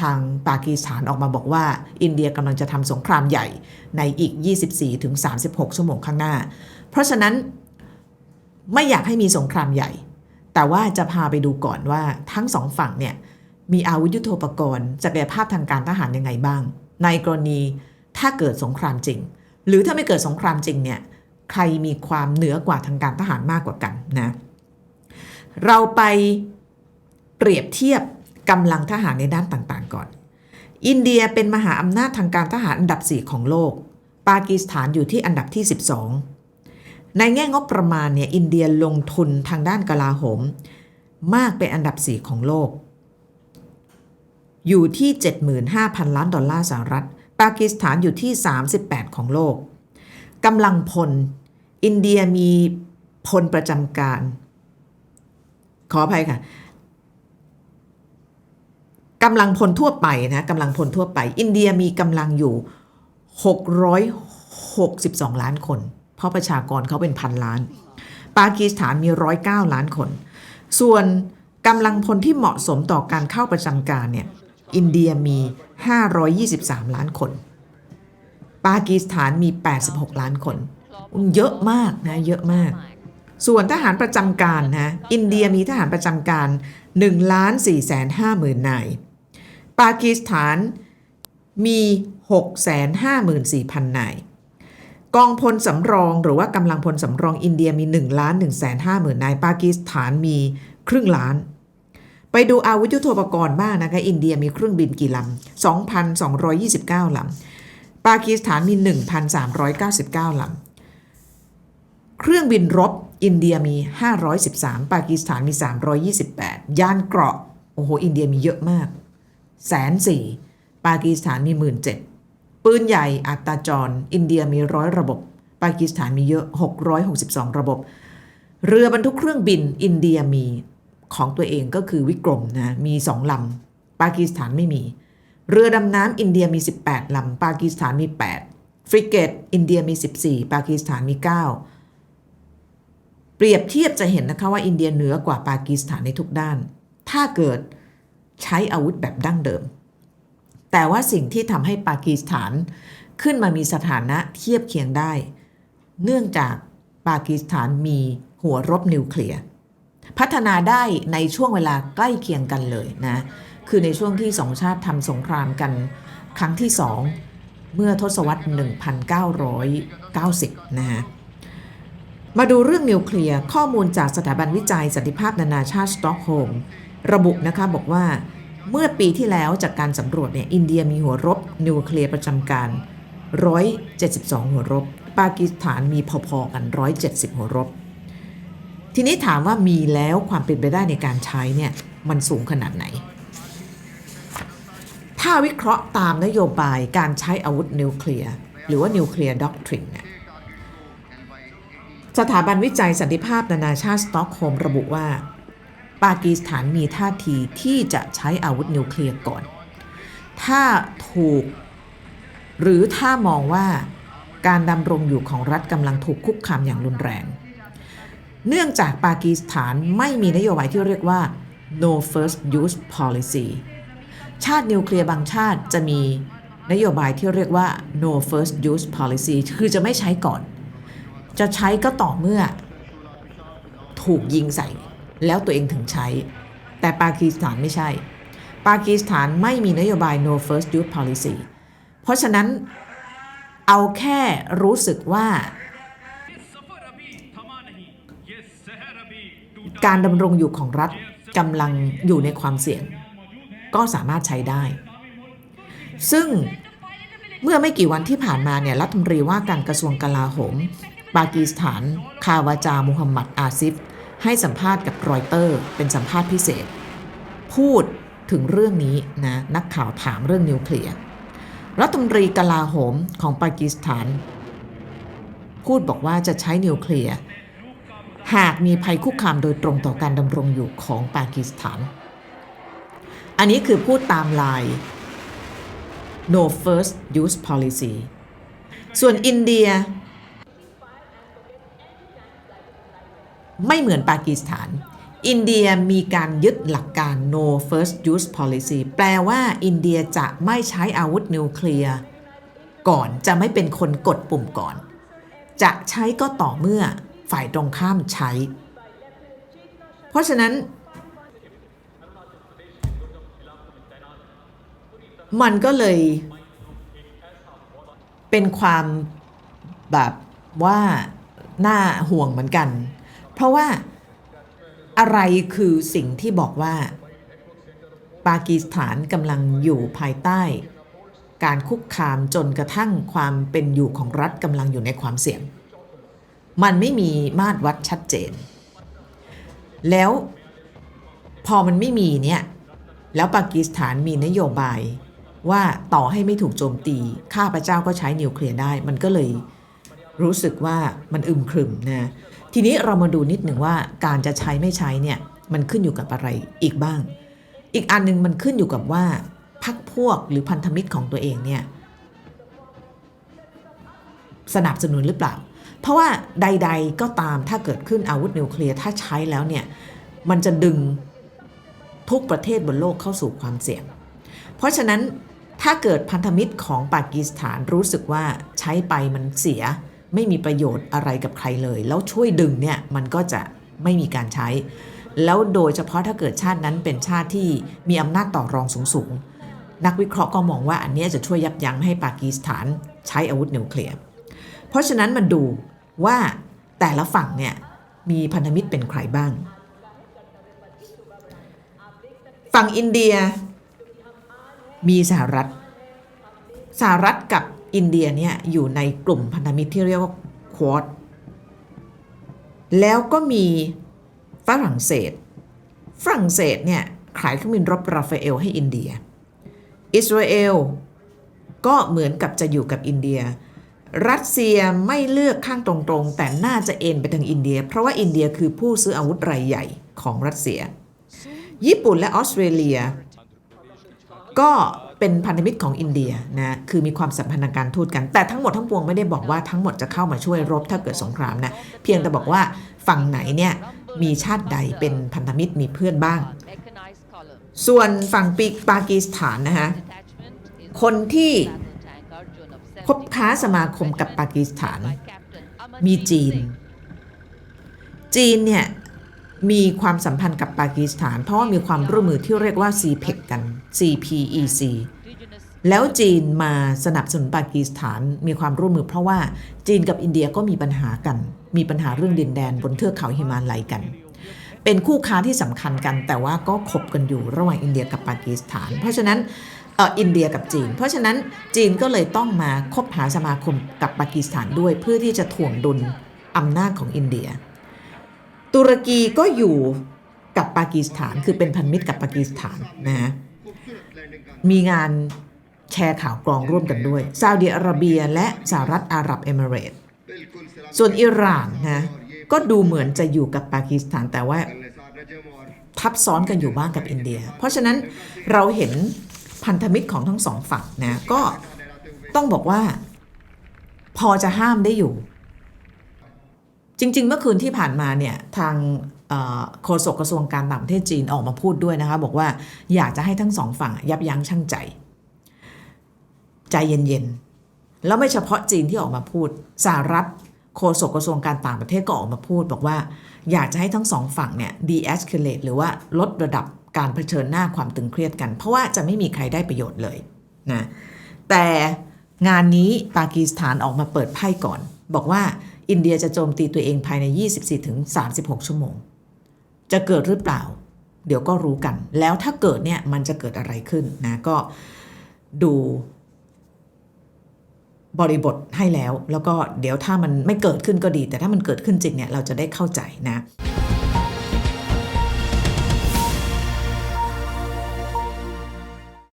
ทางปากีสถานออกมาบอกว่า อินเดียกำลังจะทำสงครามใหญ่ในอีก 24-36 ชั่วโมงข้างหน้า เพราะฉะนั้นไม่อยากให้มีสงครามใหญ่ แต่ว่าจะพาไปดูก่อนว่าทั้งสองฝั่งเนี่ยมีอาวุธยุโทโธปกรณ์ศักยภาพทางการทหารยังไงบ้าง ในกรณีถ้าเกิดสงครามจริง หรือถ้าไม่เกิดสงครามจริงเนี่ยใครมีความเหนือกว่าทางการทหารมากกว่ากันนะเราไปเปรียบเทียบ กำลังทหารในด้านต่างๆ ก่อน อินเดียเป็นมหาอำนาจทางการทหารอันดับ 4 ของโลก ปากีสถานอยู่ที่อันดับที่ 12 ในแง่งบประมาณเนี่ยอินเดียลงทุนทางด้านกลาโหม มากเป็นอันดับ 4 ของโลก อยู่ที่ 75,000 ล้านดอลลาร์สหรัฐ ปากีสถานอยู่ที่ 38 ของโลกกำลังพล อินเดียมีพลประจำการ ขออภัยค่ะ กำลังพลทั่วไปนะกำลังพลทั่วไป อินเดียมีกำลังอยู่ 662 ล้านคน เพราะประชากรเขาเป็นพันล้าน ปากีสถานมี 109 ล้านคน ส่วนกำลังพลที่เหมาะสมต่อการเข้าประจำการเนี่ยอินเดียมี 523 ล้านคน ปากีสถานมี 86 ล้านคน เยอะมากนะเยอะมาก ส่วนทหารประจำการนะอินเดียมีทหารประจำการ1ล้าน4แสน5หมื่นนาย ปากีสถานมี 6 5 4 0 0 0 นาย กองพลสำรองหรือว่ากำลังพลสำรองอินเดียมี 1 ล้าน1แสน5หมื่นนาย ปากีสถานมีครึ่งล้าน ไปดูอาวุธยุโทโธปกรณ์บ้างนะคะอินเดียมีเครื่องบินกี่ลำ 2,229 ลำ ปากีสถานมี 1,399 ลำ เครื่องบินรบอินเดียมี 513 ปากีสถานมี 328 ยานเกราะ โอ้โห อินเดียมีเยอะมาก แสนสี่ปากีสถานมีหมื่นเจ็ดปืนใหญ่อัตราจร อินเดียมีร้อยระบบ ปากีสถานมีเยอะ 662 ระบบ เรือบรรทุกเครื่องบินอินเดียมีของตัวเองก็คือวิกรมนะมีสองลำปากีสถานไม่มี เรือดำน้ำอินเดียมี 18 ลำ ปากีสถานมี 8 ฟริเกตอินเดียมี 14 ปากีสถานมี 9 เปรียบเทียบจะเห็นนะคะว่าอินเดียเหนือกว่าปากีสถานในทุกด้าน ถ้าเกิด ใช้อาวุธแบบดั้งเดิม แต่ว่าสิ่งที่ทำให้ปากีสถานขึ้นมามีสถานะเทียบเคียงได้ เนื่องจากปากีสถานมีหัวรบนิวเคลียร์พัฒนาได้ในช่วงเวลาใกล้เคียงกันเลยนะ คือในช่วงที่สองชาติทำสงครามกันครั้งที่สองเมื่อทศวรรษ 1990 นะฮะ มาดูเรื่องนิวเคลียร์ ข้อมูลจากสถาบันวิจัยสันติภาพนานาชาติสต็อกโฮล์ม ระบุนะคะบอกว่าเมื่อปีที่แล้วจากการสำรวจเนี่ยอินเดียมีหัวรบนิวเคลียร์ประจำการ 172 หัวรบ ปากีสถานมีพอๆกัน 170 หัวรบ ทีนี้ถามว่ามีแล้วความเป็นไปได้ในการใช้เนี่ยมันสูงขนาดไหน ถ้าวิเคราะห์ตามนโยบายการใช้อาวุธนิวเคลียร์หรือว่านิวเคลียร์ด็อกทรินเนี่ยสถาบันวิจัยสันติภาพนานาชาติสต็อกโฮล์มระบุว่า ปากีสถานมีท่าทีที่จะใช้อาวุธนิวเคลียร์ก่อน ถ้าถูก หรือถ้ามองว่าการดำรงอยู่ของรัฐกำลังถูกคุกคามอย่างรุนแรง เนื่องจากปากีสถานไม่มีนโยบายที่เรียกว่า no first use policy ชาตินิวเคลียร์บางชาติจะมีนโยบายที่เรียกว่า no first use policy คือจะไม่ใช้ก่อน จะใช้ก็ต่อเมื่อ ถูกยิงใส่ แล้วตัวเองถึงใช้ แต่ปากีสถานไม่ใช่ ปากีสถานไม่มีนโยบาย no first use policy เพราะฉะนั้นเอาแค่รู้สึกว่า การดำรงอยู่ของรัฐกำลังอยู่ในความเสี่ยง ก็สามารถใช้ได้ ซึ่งเมื่อไม่กี่วันที่ผ่านมาเนี่ยรัฐมนตรีว่าการกระทรวงกลาโหม ปากีสถาน คาวาจา มุฮัมมัดอาซิฟ ให้สัมภาษณ์กับรอยเตอร์ เป็นสัมภาษณ์พิเศษ พูดถึงเรื่องนี้นะนักข่าวถามเรื่องนิวเคลียร์รัฐมนตรีกลาโหมของปากีสถาน พูดบอกว่าจะใช้นิวเคลียร์หากมีภัยคุกคามโดยตรงต่อการดำรงอยู่ของปากีสถาน อันนี้คือพูดตามลาย no first use policy ส่วนอินเดีย ไม่เหมือนปากีสถาน อินเดียมีการยึดหลักการ no first use policy แปลว่าอินเดียจะไม่ใช้อาวุธนิวเคลียร์ก่อนจะไม่เป็นคนกดปุ่มก่อน จะใช้ก็ต่อเมื่อฝ่ายตรงข้ามใช้ เพราะฉะนั้น มันก็เลยเป็นความแบบว่าน่าห่วงเหมือนกัน เพราะว่าอะไรคือสิ่งที่บอกว่า ปากีสถานกำลังอยู่ภายใต้ การคุกคามจนกระทั่งความเป็นอยู่ของรัฐกำลังอยู่ในความเสี่ยง มันไม่มีมาตรวัดชัดเจน แล้วพอมันไม่มีเนี่ยแล้วปากีสถานมีนโยบายว่าต่อให้ไม่ถูกโจมตี ข้าพเจ้าก็ใช้นิวเคลียร์ได้ มันก็เลยรู้สึกว่ามันอึมครึมนะ ทีนี้เรามาดูนิดหนึ่งว่าการจะใช้ไม่ใช้เนี่ยมันขึ้นอยู่กับอะไรอีกบ้าง อีกอันหนึงมันขึ้นอยู่กับว่าพักพวกหรือพันธมิตรของตัวเองเนี่ยสนับสนุนหรือเปล่า เพราะว่าใด ๆก็ตามถ้าเกิดขึ้นอาวุธนิวเคลียร์ถ้าใช้แล้วเนี่ยมันจะดึงทุกประเทศบนโลกเข้าสู่ความเสี่ยง เพราะฉะนั้นถ้าเกิดพันธมิตรของปากีสถานรู้สึกว่าใช้ไปมันเสีย ไม่มีประโยชน์อะไรกับใครเลย แล้วช่วยดึงเนี่ยมันก็จะไม่มีการใช้ แล้วโดยเฉพาะถ้าเกิดชาตินั้นเป็นชาติที่มีอำนาจต่อรองสูงๆนักวิเคราะห์ก็มองว่าอันนี้จะช่วยยับยั้งให้ปากีสถานใช้อาวุธนิวเคลียร์ เพราะฉะนั้นมันดูว่าแต่ละฝั่งเนี่ยมีพันธมิตรเป็นใครบ้าง ฝั่งอินเดียมีสหรัฐสหรัฐกับ อินเดียเนี่ยอยู่ในกลุ่มพันธมิตรที่เรียกว่าควอดแล้วก็มีฝรั่งเศส ฝรั่งเศสเนี่ยขายเครื่องบินรบราฟาเอลให้อินเดีย อิสราเอลก็เหมือนกับจะอยู่กับอินเดีย รัสเซียไม่เลือกข้างตรงๆ แต่น่าจะเอ็นไปทางอินเดีย เพราะว่าอินเดียคือผู้ซื้ออาวุธรายใหญ่ของรัสเซีย ญี่ปุ่นและออสเตรเลีย ก็ เป็นพันธมิตรของอินเดียนะคือมีความสัมพันธ์ทางการทูตกัน แต่ทั้งหมดทั้งปวงไม่ได้บอกว่าทั้งหมดจะเข้ามาช่วยรบถ้าเกิดสงครามนะเพียงแต่บอกว่าฝั่งไหนเนี่ยมีชาติใดเป็นพันธมิตรมีเพื่อนบ้าง ส่วนฝั่งปีกปากีสถานนะคะคนที่คบค้าสมาคมกับปากีสถาน มีจีน จีนเนี่ย มีความสัมพันธ์กับปากีสถาน เพราะว่ามีความร่วมมือที่เรียกว่า CPEC กัน CPEC แล้วจีนมาสนับสนุนปากีสถานมีความร่วมมือเพราะว่าจีนกับอินเดียก็มีปัญหากัน มีปัญหาเรื่องดินแดนบนเทือกเขาหิมาลัยกัน เป็นคู่ค้าที่สำคัญกัน แต่ว่าก็คบกันอยู่ระหว่างอินเดียกับปากีสถาน เพราะฉะนั้นเอออินเดียกับจีน เพราะฉะนั้นจีนก็เลยต้องมาคบหาสมาคมกับปากีสถานด้วยเพื่อที่จะถ่วงดุลอำนาจของอินเดีย ตุรกีก็อยู่กับปากีสถานคือเป็นพันธมิตรกับปากีสถานนะฮะมีงานแชร์ข่าวกรองร่วมกันด้วยซาอุดิอาระเบียและสหรัฐอาหรับเอมิเรตส์ส่วนอิหร่านนะก็ดูเหมือนจะอยู่กับปากีสถานแต่ว่าทับซ้อนกันอยู่บ้างกับอินเดีย เพราะฉะนั้นเราเห็นพันธมิตรของทั้งสองฝั่งนะก็ต้องบอกว่าพอจะห้ามได้อยู่ จริง ๆ เมื่อคืนที่ผ่านมาเนี่ยทางโฆษกกระทรวงการต่างประเทศจีนออกมาพูดด้วยนะคะ บอกว่าอยากจะให้ทั้งสองฝั่งยับยั้งชั่งใจ ใจเย็นๆ แล้วไม่เฉพาะจีนที่ออกมาพูดสหรัฐโฆษกกระทรวงการต่างประเทศก็ออกมาพูด บอกว่าอยากจะให้ทั้งสองฝั่งเนี่ย de-escalate หรือว่าลดระดับการเผชิญหน้าความตึงเครียดกัน เพราะว่าจะไม่มีใครได้ประโยชน์เลยนะแต่งานนี้ปากีสถานออกมาเปิดไพ่ก่อน บอกว่า อินเดียจะโจมตีตัวเองภายใน 24-36 ชั่วโมง จะเกิดหรือเปล่า เดี๋ยวก็รู้กัน แล้วถ้าเกิดเนี่ยมันจะเกิดอะไรขึ้นนะก็ดูบริบทให้แล้ว แล้วก็เดี๋ยวถ้ามันไม่เกิดขึ้นก็ดี แต่ถ้ามันเกิดขึ้นจริงเนี่ยเราจะได้เข้าใจนะ